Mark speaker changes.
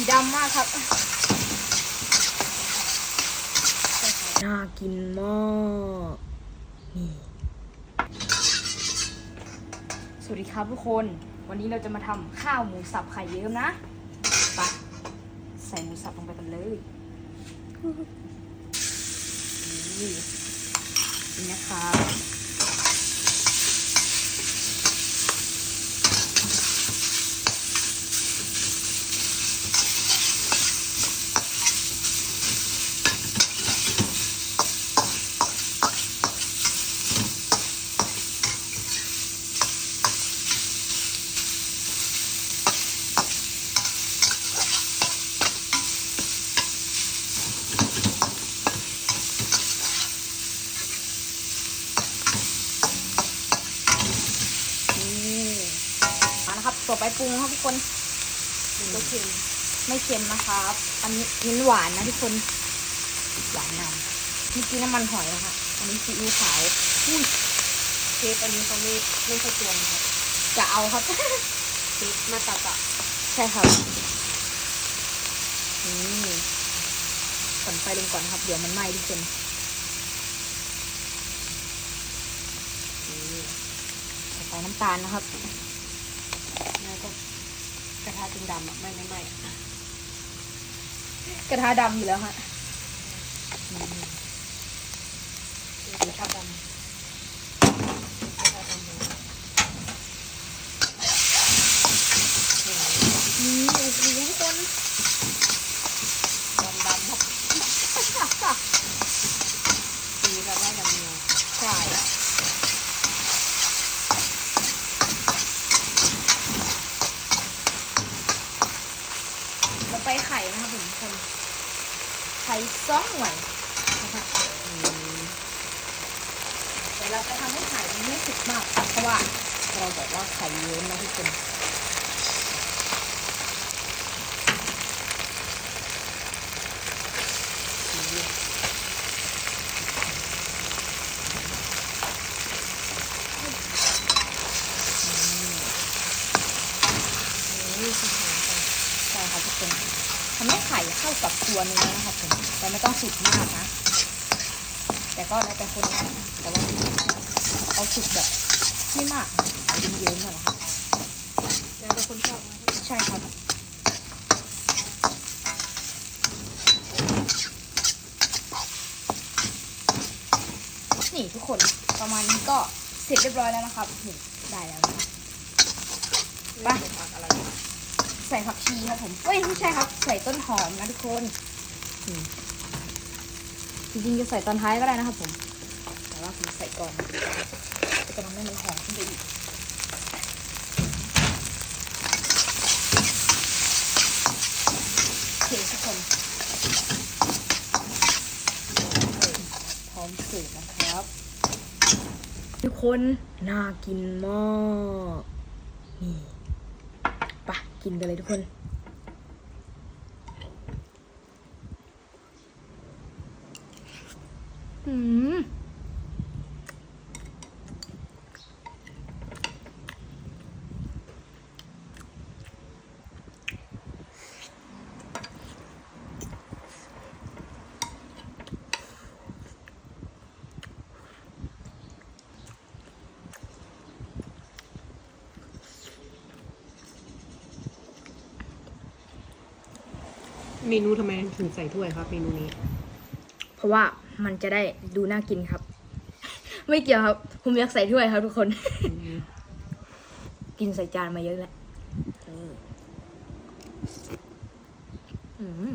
Speaker 1: สีดำมากครับน่ากินมากนี่สวัสดีครับทุกคน วันนี้เราจะมาทำข้าวหมูสับไข่เยิ้มนะไปะใส่หมูสับลงไปกันเลยนี่นี่นะครับ นี่มานะครับ ต่อ ไปปรุงนะครับทุกคนก็เค็มไม่เค็มนะครับ อันนี้มิ้นหวานนะทุกคนหวานนำเมื่อกี้น้ำมันหอยนะคะ อันนี้ซีอิ๊วขาวอุ้ย
Speaker 2: เชฟอันนี้เขาไม่ไม่ค่อยตวงครับ
Speaker 1: จะเอาครับ
Speaker 2: เชฟมาตัดอะ
Speaker 1: ใช่ครับนี่ผ่อนไฟลงก่อนนะครับ เดี๋ยวมันไหม้ทุกคนนี่ใส่ไปน้ำตาลนะครับ
Speaker 2: แล้วก็ก ระทะจึงดำอะไม่ไม่ไม่
Speaker 1: กระทะดำอยู่แล้วค่ะ
Speaker 2: กระทะดำกระทะดำเลยโอ้โห
Speaker 1: นี่โอ้โหทุกคน
Speaker 2: ดำดำครับสีแบบได้ดำเนียว
Speaker 1: ใช่แล้ว ไปไข่นะครับผมทุกคนไข่สองหน่วยนะคะแต่เราจะทำให้ไข่มันไม่สุกมากเพราะว่าเราบอกว่าไข่เยิ้มนะทุกคน
Speaker 2: นี่คือหางกัน
Speaker 1: ใช่ค่ะทุกคน ทำให้ไข่เข้ากับตัวเนื้อนะครับผมแต่ไม่ต้องสุกมากนะ แต่ก็แล้วแต่คนนะแต่ว่าเอาสุกแบบไม่มากเยิ้มๆหน่อยนะครับ
Speaker 2: แล้วแต่คนชอบนะครับ
Speaker 1: ใช่ครับนี่ทุกคนประมาณนี้ก็เสร็จเรียบร้อยแล้วนะครับนี่ได้แล้วนะไป ใส่ผักชีครับผมเอ้ยไม่ใช่ครับ ใส่ต้นหอมนะทุกคนจริงๆจะใส่ตอนท้ายก็ได้นะครับผม แต่ว่าผมใส่ก่อนจะทำให้มันหอมขึ้นไปอีกโอเคทุกคนพร้อมเสิร์ฟนะครับ ทุกคน น่ากินมาก นี่ กินกันเลยทุกคน อืม
Speaker 2: เมนูทำไมถึงใส่ถ้วยครับ เมนูนี้
Speaker 1: เพราะว่ามันจะได้ดูน่ากินครับ ไม่เกี่ยวครับ ผมอยากใส่ถ้วยครับทุกคน กินใส่จานมาเยอะแล้วอืม